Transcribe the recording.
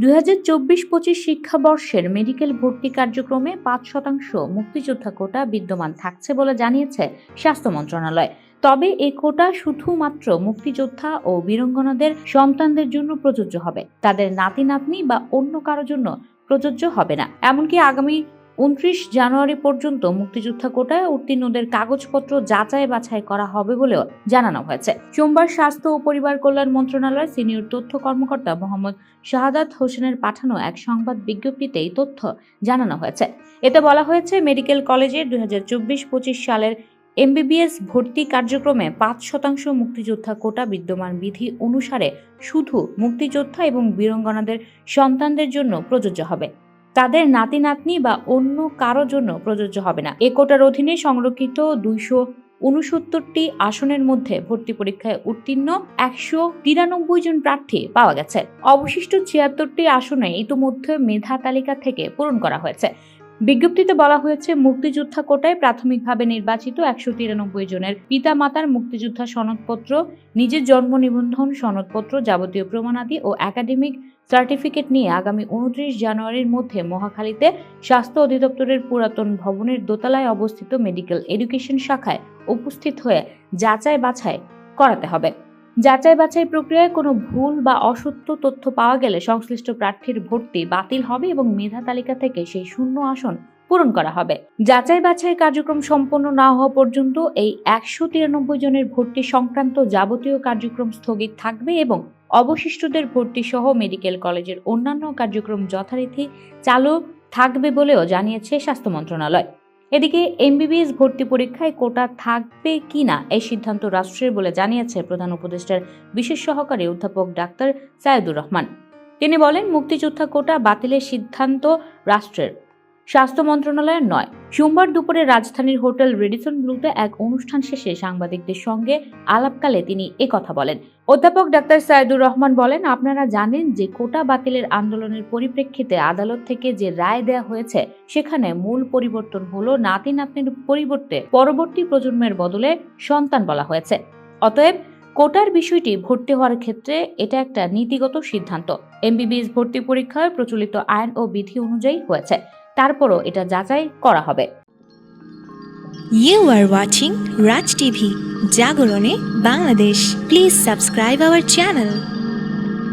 দুই হাজার চব্বিশ পঁচিশ শিক্ষাবর্ষের মেডিকেল ভর্তি কার্যক্রমে পাঁচ শতাংশ মুক্তিযোদ্ধা কোটা বিদ্যমান থাকছে বলে জানিয়েছে স্বাস্থ্য মন্ত্রণালয়। তবে এ কোটা শুধুমাত্র মুক্তিযোদ্ধা ও বীরঙ্গনাদের সন্তানদের জন্য প্রযোজ্য হবে। তাদের নাতি নাতনি বা অন্য কারও জন্য প্রযোজ্য হবে না। এমনকি আগামী উনত্রিশ জানুয়ারি পর্যন্ত মুক্তিযোদ্ধা কোটায় উত্তীর্ণদের কাগজপত্র যাচাই বাছাই করা হবে বলেও জানানো হয়েছে। সোমবার স্বাস্থ্য ও পরিবার কল্যাণ মন্ত্রণালয়ের সিনিয়র তথ্য কর্মকর্তা মোহাম্মদ শাহাদাত হোসেনের পাঠানো এক সংবাদ বিজ্ঞপ্তিতে এই তথ্য জানানো হয়েছে। এতে বলা হয়েছে, মেডিকেল কলেজের দুই হাজার চব্বিশ পঁচিশ সালের এমবিবিএস ভর্তি কার্যক্রমে পাঁচ শতাংশ মুক্তিযোদ্ধা কোটা বিদ্যমান বিধি অনুসারে শুধু মুক্তিযোদ্ধা এবং বীরঙ্গনাদের সন্তানদের জন্য প্রযোজ্য হবে। তাদের নাতি নাতনি বা অন্য কারও জন্য প্রযোজ্য হবে না। এ কোটার অধীনে সংরক্ষিত দুইশো উনসত্তরটি আসনের মধ্যে ভর্তি পরীক্ষায় উত্তীর্ণ একশো তিরানব্বই জন প্রার্থী পাওয়া গেছে। অবশিষ্ট ছিয়াত্তরটি আসনে ইতিমধ্যে মেধা তালিকা থেকে পূরণ করা হয়েছে। বিজ্ঞপ্তিতে বলা হয়েছে, মুক্তিযোদ্ধা কোটায় প্রাথমিকভাবে নির্বাচিত একশো তিরানব্বই জনের পিতা মাতার মুক্তিযোদ্ধা সনদপত্র, নিজের জন্ম নিবন্ধন সনদপত্র, যাবতীয় প্রমাণাদি ও একাডেমিক সার্টিফিকেট নিয়ে আগামী উনত্রিশ জানুয়ারির মধ্যে মহাখালীতে স্বাস্থ্য অধিদপ্তরের পুরাতন ভবনের দোতলায় অবস্থিত মেডিকেল এডুকেশন শাখায় উপস্থিত হয়ে যাচাই বাছাই করাতে হবে। যাচাই বাছাই প্রক্রিয়ায় কোনো ভুল বা অসত্য তথ্য পাওয়া গেলে সংশ্লিষ্ট প্রার্থীর ভর্তি বাতিল হবে এবং মেধা তালিকা থেকে সেই শূন্য আসন পূরণ করা হবে। যাচাই বাছাই কার্যক্রম সম্পন্ন না হওয়া পর্যন্ত এই একশো তিরানব্বই জনের ভর্তি সংক্রান্ত যাবতীয় কার্যক্রম স্থগিত থাকবে এবং অবশিষ্টদের ভর্তি সহ মেডিকেল কলেজের অন্যান্য কার্যক্রম যথারীতি চালু থাকবে বলেও জানিয়েছে স্বাস্থ্য মন্ত্রণালয়। এদিকে এমবিবিএস ভর্তি পরীক্ষায় কোটা থাকবে কিনা এই সিদ্ধান্ত রাষ্ট্রের বলে জানিয়েছে প্রধান উপদেষ্টার বিশেষ সহকারী অধ্যাপক ডাক্তার সায়েদুর রহমান। তিনি বলেন, মুক্তিযোদ্ধা কোটা বাতিলের সিদ্ধান্ত রাষ্ট্রের। স্বাস্থ্য মন্ত্রণালয়ের নয়। সোমবার দুপুরে রাজধানীর হোটেল রেডিসন ব্লুতে এক অনুষ্ঠান শেষে সাংবাদিকদের সঙ্গে আলাপকালে তিনি একথা বলেন। অধ্যাপক ডাক্তার সাইদুর রহমান বলেন, আপনারা জানেন যে কোটা বাতিলের আন্দোলনের পরিপ্রেক্ষিতে আদালত থেকে যে রায় দেয়া হয়েছে, সেখানে মূল পরিবর্তন হলো নাতি নাতনির পরিবর্তে পরবর্তী প্রজন্মের বদলে সন্তান বলা হয়েছে। অতএব কোটার বিষয়টি ভর্তি হওয়ার ক্ষেত্রে এটা একটা নীতিগত সিদ্ধান্ত। এমবিবিএস ভর্তি পরীক্ষায় প্রচলিত আইন ও বিধি অনুযায়ী হয়েছে। তারপরও এটা যাচাই করা হবে। You are watching Raj TV জাগরণে Bangladesh please subscribe our channel